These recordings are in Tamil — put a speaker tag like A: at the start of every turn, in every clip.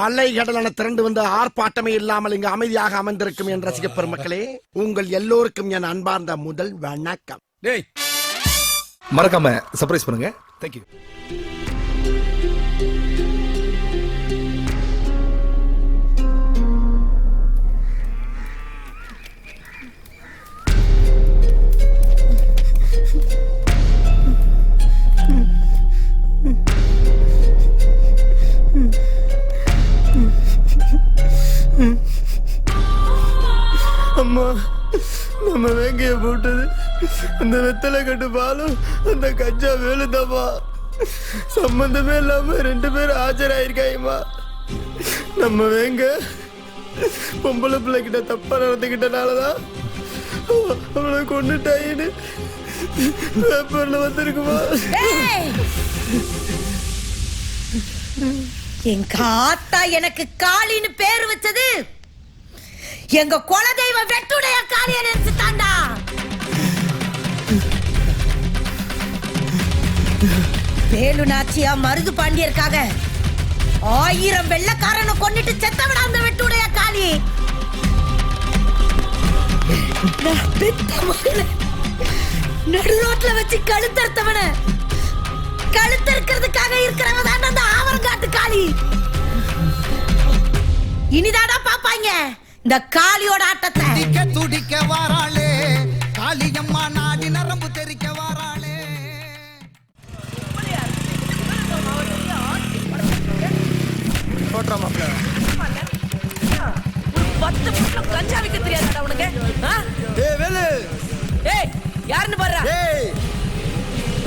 A: அலை கடலான திரண்டு வந்து ஆர்ப்பாட்டமே இல்லாமல் இங்கு அமைதியாக அமர்ந்திருக்கும் என் ரசிக பெருமக்களே உங்கள் எல்லோருக்கும் என் அன்பார்ந்த முதல் வணக்கம்.
B: டேய் மறக்காம சர்ப்ரைஸ் பண்ணுங்க. தேங்க்யூ
C: அந்த வெத்தலை கட்டு பாலும் அந்த கஞ்சா வேலுதாம்மா. சம்பந்தமே இல்லாம ரெண்டு பேரும் ஆஜராயிருக்காயம்மா நம்ம வேங்க பொம்பளை பிள்ளைகிட்ட தப்பா நடந்துக்கிட்டனாலதான் அவளை கொண்டுட்டாயின்னு பேப்பர்ல வந்திருக்குமா?
D: என் காத்தா எனக்கு காளின்னு பேர் வச்சது. எங்க குலதெய்வ வெட்டுடைய காளியை நினைச்சு தாண்டா வேலு நாச்சியா மருது பாண்டியருக்காக ஆயிரம் வெள்ளக்காரனை கொண்டுட்டு செத்தவடா அந்த வெட்டுடைய காளி. நடு ரோட்ல வச்சு கழுத்தறுத்தவன. கழுத்தறுக்கிறதுக்காக இருக்கிறவன் தான் அந்த ஆவரங்காட்டு காளி. இனிதாடா பாப்பாங்க இந்த காளியோட ஆட்டத்தை.
E: துடிக்க
F: துடிக்கவா?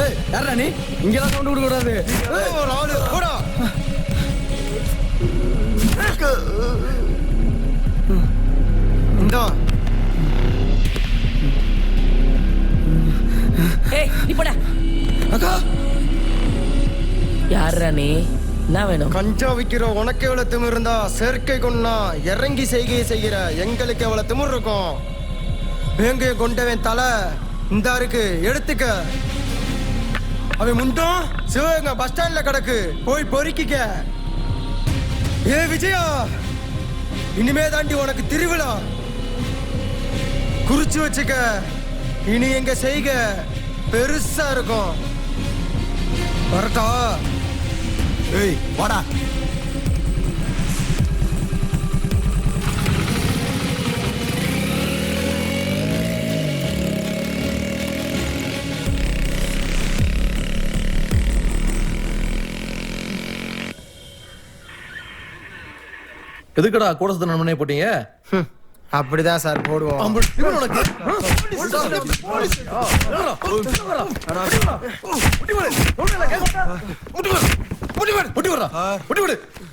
C: ஏய் யாரா நீ? இங்கெல்லாம் கொண்டு கொடுக்க கூடாது ஆளு போடா. இந்தா.
F: ஏய் நீ போட.
C: அக்கா.
F: யாரா நீ? என்ன வேணும்?
C: கஞ்சா விக்கிற உனக்கு எவ்வளவு திமிர் இருந்தா செயற்கை கொண்டா இறங்கி செய்கையை செய்கிற எங்களுக்கு எவ்வளவு திமிர் இருக்கும்? வேங்கைய கொண்டவன் தலை இந்த இருக்கு எடுத்துக்க. அவன் முண்டும் சிவகங்கை பஸ் ஸ்டாண்ட்ல கிடக்கு. போய் பொறுக்கிக்க. ஏ விஜயா இனிமே தாண்டி உனக்கு திருவிழா. குறிச்சு வச்சுக்க. இனி எங்க செய்க? பெருசா இருக்கும். வரட்டா.
E: ஏய் வாடா.
B: எதுக்குடா கூட சுத்த நண்பனே போட்டீங்க?
C: ஹம், அப்படிதான் சார் போடுவோம்.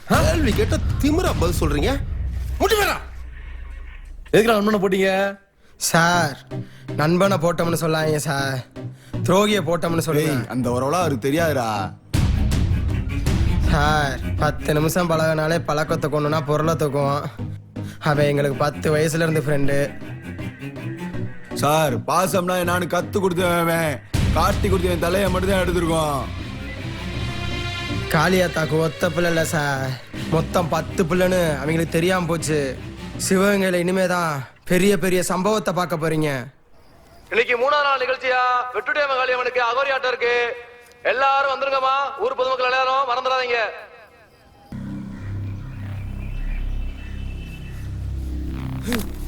G: கேள்வி கேட்ட திமிரா பதில் சொல்றீங்க?
B: முட்டி விடுறா எதுக்குடா நண்பனை போட்டீங்க?
C: சார் நண்பனை போட்டோம்னு சொல்லாங்க சார். துரோகியை போட்டோம்னு சொல்லுங்க.
G: அந்த உறவுலாம் அவருக்கு தெரியாதுடா.
C: சார் பத்து நிமிஷம் பழகினாலே பழக்கத்தை கொண்டுனா பொருளை தூக்குவோம் அவன் எங்களுக்கு பத்து வயசுல இருந்து ஃப்ரெண்டு
G: சார் பாசம்னா நான் கத்து கொடுத்தவன் காட்டி கொடுத்தவன் தலையை மட்டும் தான் எடுத்திருக்கோம்
C: காளியாத்தாக்கு ஒத்த பிள்ளை இல்லை சார். மொத்தம் பத்து பிள்ளைன்னு அவங்களுக்கு தெரியாம போச்சு. சிவகங்கையில் இனிமே தான் பெரிய பெரிய சம்பவத்தை பார்க்க போறீங்க.
B: இன்னைக்கு மூணாவது நாள் நிகழ்ச்சியா? வெட்டுடைய மகாளியம்மனுக்கு அகோரி ஆட்டம் இருக்கு. எல்லாரும் வந்துருங்கம்மா ஊர் பொதுமக்கள் எல்லாரும் மறந்துடாதீங்க
H: Hmm.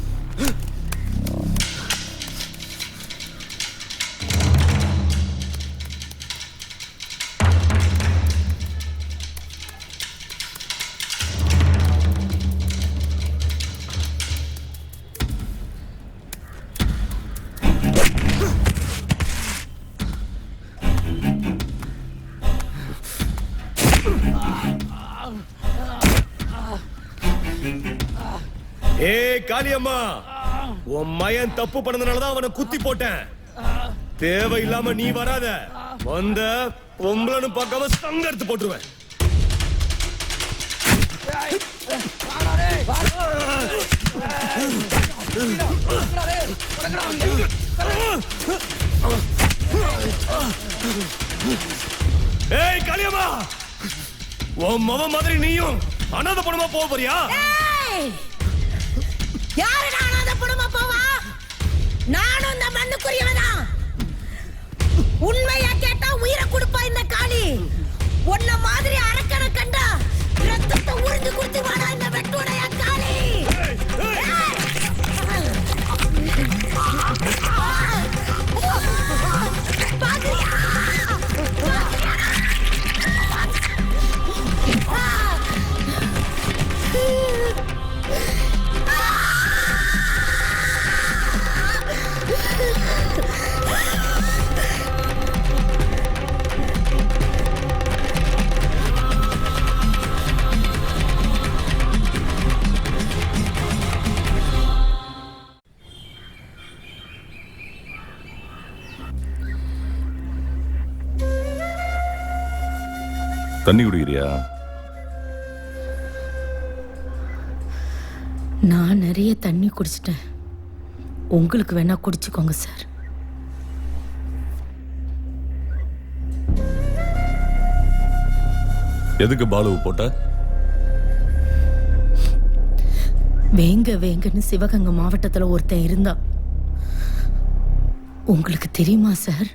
H: காளியம்மா உன் மயன் தப்பு பண்ணதுனாலதான் அவனை குத்தி போட்டேன். தேவையில்லாம நீ வராத. வந்த பொம்பளன்னு பார்க்காம சங்க எடுத்து போட்டுருவேன். ஏய் காளியம்மா உன் மவ மாதிரி நீயும் அனாத பணமா போக போறியா?
D: ஏய்! யாரு நானும் அந்த குடும்ப போவா? நானும் இந்த மண்ணுக்குரியவதான். உண்மையா கேட்டா உயிரை கொடுப்பாய்
I: தண்ணி குடிக்கிறியா?
D: நான் நிறைய தண்ணி குடிச்சிட்டேன். உங்களுக்கு வேணா குடிச்சுக்கோங்க சார்.
I: எதுக்கு பாலுவை போட்ட?
D: வேங்க வேங்கன்னு சிவகங்கை மாவட்டத்துல ஒருத்தன் இருந்தான். உங்களுக்கு தெரியுமா சார்?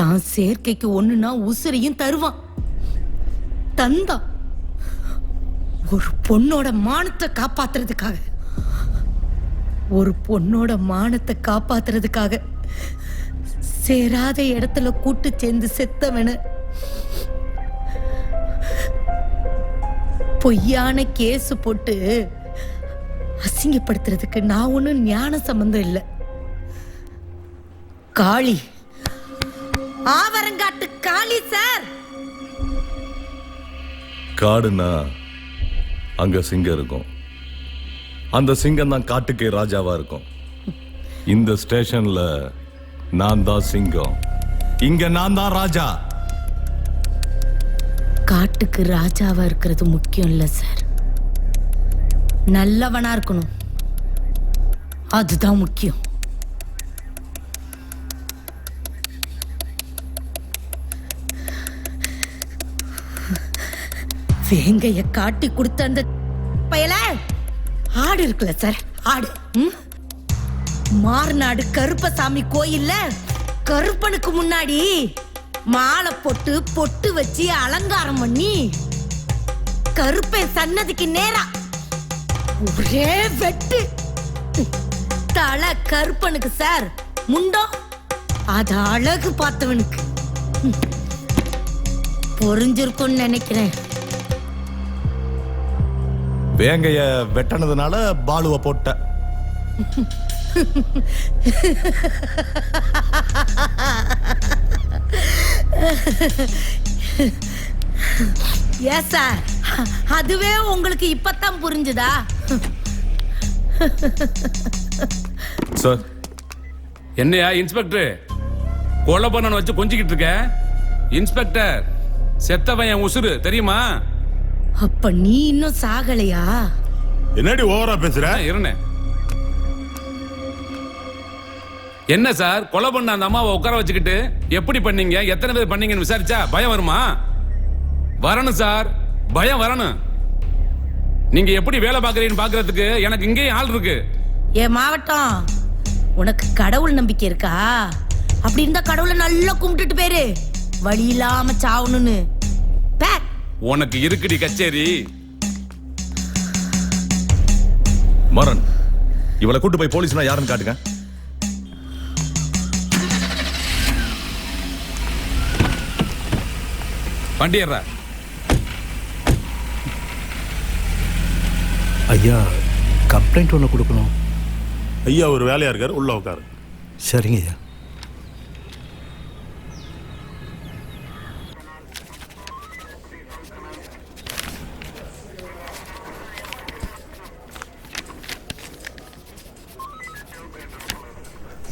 D: தான் சேர்க்கைக்கு ஒண்ணுனா உசுரையும் தருவான். தந்தான் ஒரு பொண்ணோட மானத்தை காப்பாத்துறதுக்காக ஒரு பொண்ணோட மானத்தை காப்பாத்துறதுக்காக சேராத இடத்துல கூட்டு சேர்ந்து செத்தவன. பொய்யான கேஸ் போட்டு அசிங்கப்படுத்துறதுக்கு நான் ஒன்றும் ஞான சம்பந்தம் இல்லை. காளி ஆவரங்காட்டு காளி சார்.
I: காடுனா அங்க சிங்கம் இருக்கும். அந்த சிங்கம் தான் காட்டுக்கே ராஜாவா இருக்கும். இந்த ஸ்டேஷன்ல நான் தான் சிங்கம். இங்க நான் தான் ராஜா.
D: காட்டுக்கு ராஜாவா இருக்கிறது முக்கியம் இல்லை சார். நல்லவனா இருக்கணும். அதுதான் முக்கியம். வேங்கைய காட்டி கொடுத்த அந்த பயல? ஆடு இருக்குல்ல சார் ஆடு. ம்? மார்நாடு கருப்பசாமி கோயில்ல கருப்பனுக்கு முன்னாடி மாலை போட்டு பொட்டு வச்சு அலங்காரம் பண்ணி கருப்பன் சன்னதிக்கு நேரா ஒரே வெட்டு. தலை கருப்பனுக்கு சார் முண்டம் அது அழகு பார்த்தவனுக்கு. பொறிஞ்சிருக்கும்னு நினைக்கிறேன்.
I: வேங்கைய வெட்டனதுனால பாலுவை போட்ட.
D: சார் அதுவே உங்களுக்கு இப்பதான் புரிஞ்சுதா?
I: சார்
J: என்னையா இன்ஸ்பெக்டர் கொலை பண்ணன வச்சு கொஞ்சிக்கிட்டு இருக்க? இன்ஸ்பெக்டர் செத்தவன் என் உசுரு தெரியுமா?
D: அப்ப நீ இன்னும் சாகலையா?
I: என்னடி ஓவரா பேசுற?
J: இருண்ணே. என்ன சார் கொலை பண்ண அந்த அம்மாவை உட்கார வச்சுக்கிட்டு எப்படி பண்ணீங்க? எத்தனை பேர் பண்ணீங்கன்னு விசாரிச்சா பயம் வருமா? வரணும் சார் பயம் வரணும். நீங்க எப்படி வேலை பார்க்கறீங்கன்னு பார்க்கறதுக்கு எனக்கு இங்கேயும் ஆள் இருக்கு.
D: ஏ மாவட்டம் உனக்கு கடவுள் நம்பிக்கை இருக்கா? அப்படி இருந்தா கடவுளை நல்லா கும்பிட்டுட்டு பேரு வழி இல்லாம சாவணும்னு.
J: உனக்கு இருக்குடி கச்சேரி.
I: மரன் இவளை கூட்டு போய் போலீஸ்னா யாருன்னு காட்டுங்க.
J: வண்டியர்றா
K: ஐயா கம்ப்ளைண்ட் ஒன்று கொடுக்கணும்.
I: ஐயா ஒரு வேலையா இருக்காரு உள்ள உட்காரு.
K: சரிங்க ஐயா.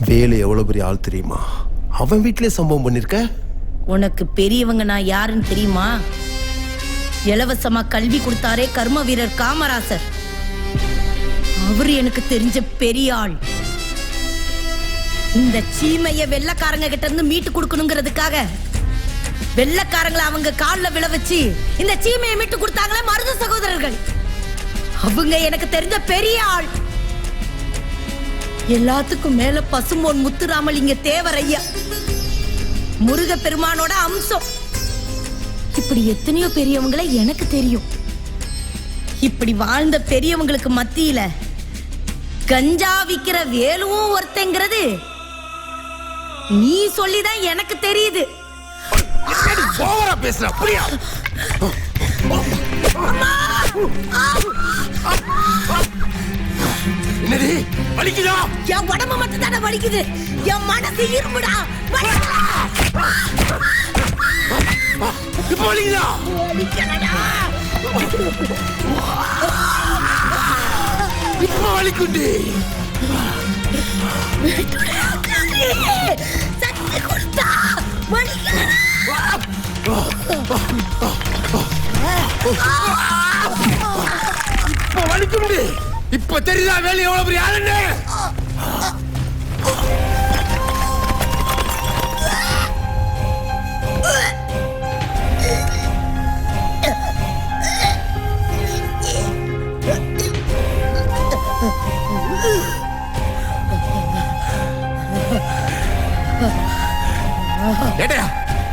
A: வேலு எவ்வளவு பெரிய ஆள் தெரியுமா? அவன் வீட்டிலே சம்பவம் பண்ணிருக்க?
D: உனக்கு பெரியவங்க நான் யாருன்னு தெரியுமா? இலவசமா கல்வி கொடுத்தாரே கர்ம வீரர் காமராசர். அவர் எனக்கு தெரிஞ்ச பெரிய ஆள். இந்த சீமைய வெள்ளக்காரங்க கிட்ட இருந்து மீட்டு கொடுக்கணுங்கிறதுக்காக வெள்ளக்காரங்களை அவங்க கால்ல விழ வச்சு இந்த சீமையை மீட்டு கொடுத்தாங்களே மருது சகோதரர்கள். அவங்க எனக்கு தெரிஞ்ச பெரிய ஆள். எல்லாத்துக்கும் மேல பசும்பொன் முத்துராமலிங்க தேவர் ஐயா முருக பெருமானோட அம்சம். இப்படி எத்தனையோ பெரியவங்களை எனக்கு தெரியும். இப்படி வாழ்ந்த பெரியவங்களுக்கு மத்தியில கஞ்சா விக்கிற வேலுவும் ஒருத்தங்கிறது நீ சொல்லிதான் எனக்கு தெரியுது.
A: பேசுற? என்னடி வலிக்குதா?
D: என் உடம்பு மட்டும் தானே வலிக்குது. என் மனசு இருமுடா வலிக்குதா?
A: இப்ப வலிக்குதா. இப்ப வலிக்குண்டி
D: சக்தி கொடுத்தா. வலிக்கலடா.
A: இப்ப வலிக்குண்டி இப்ப தெரியுதா வேலை எவ்வளவு பெரிய ஆளுன்னு?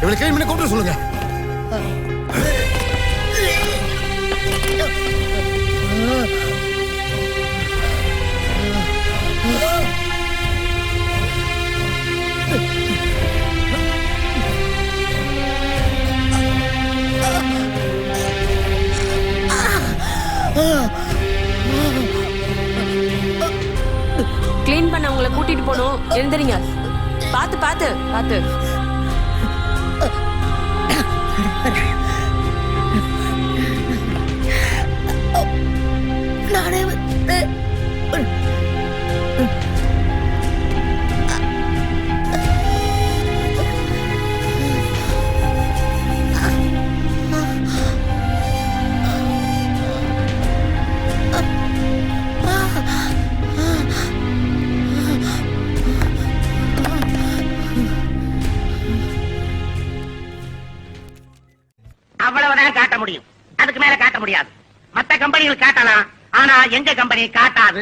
A: இவளை கிளம்பி பண்ணி கூப்பிட்டு சொல்லுங்க.
F: எழுந்துறீங்க பாத்து பாத்து பாத்து
L: கம்பெனிகள் காட்டலாம். ஆனா எங்க கம்பெனி காட்டாது.